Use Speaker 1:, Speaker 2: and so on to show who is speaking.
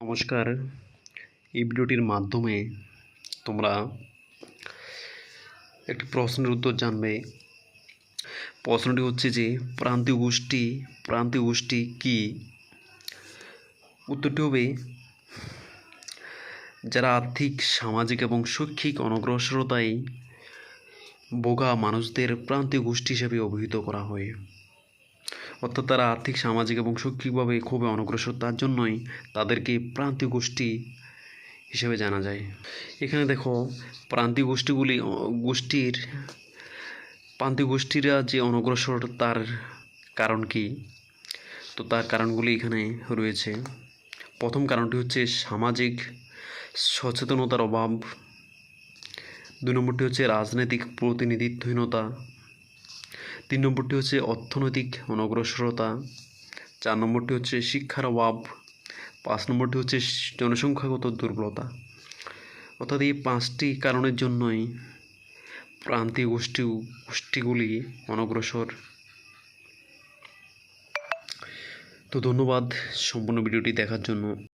Speaker 1: নমস্কার। এই ভিডিওটির মাধ্যমে তোমরা একটি প্রশ্নের উত্তর জানবে। প্রশ্নটি হচ্ছে যে প্রান্তীয় গোষ্ঠী প্রান্তীয় গোষ্ঠী কি? উত্তরটি হবে, যারা আর্থিক, সামাজিক এবং শৈক্ষিক অনগ্রসরতায় বোগা মানুষদের প্রান্তীয় গোষ্ঠী হিসেবে অভিহিত করা হয়। অর্থাৎ তারা আর্থিক, সামাজিক এবং শৈক্ষিকভাবে খুবই অনগ্রসর। তার জন্যই তাদেরকে প্রান্তীয় গোষ্ঠী হিসেবে জানা যায়। এখানে দেখো, প্রান্তীয় গোষ্ঠীগুলি গোষ্ঠীর, প্রান্তীয় গোষ্ঠীরা যে অনগ্রসর, তার কারণ কি? তো তার কারণগুলি এখানে রয়েছে। প্রথম কারণটি হচ্ছে সামাজিক সচেতনতার অভাব। দুই নম্বরটি হচ্ছে রাজনৈতিক প্রতিনিধিত্বহীনতা। তিন নম্বরটি হচ্ছে অর্থনৈতিক অনগ্রসরতা। চার নম্বরটি হচ্ছে শিক্ষার অভাব। পাঁচ নম্বরটি হচ্ছে জনসংখ্যাগত দুর্বলতা। অর্থাৎ এই পাঁচটি কারণের জন্যই প্রান্তীয় গোষ্ঠী, গোষ্ঠীগুলি অনগ্রসর। তো ধন্যবাদ সম্পূর্ণ ভিডিওটি দেখার জন্য।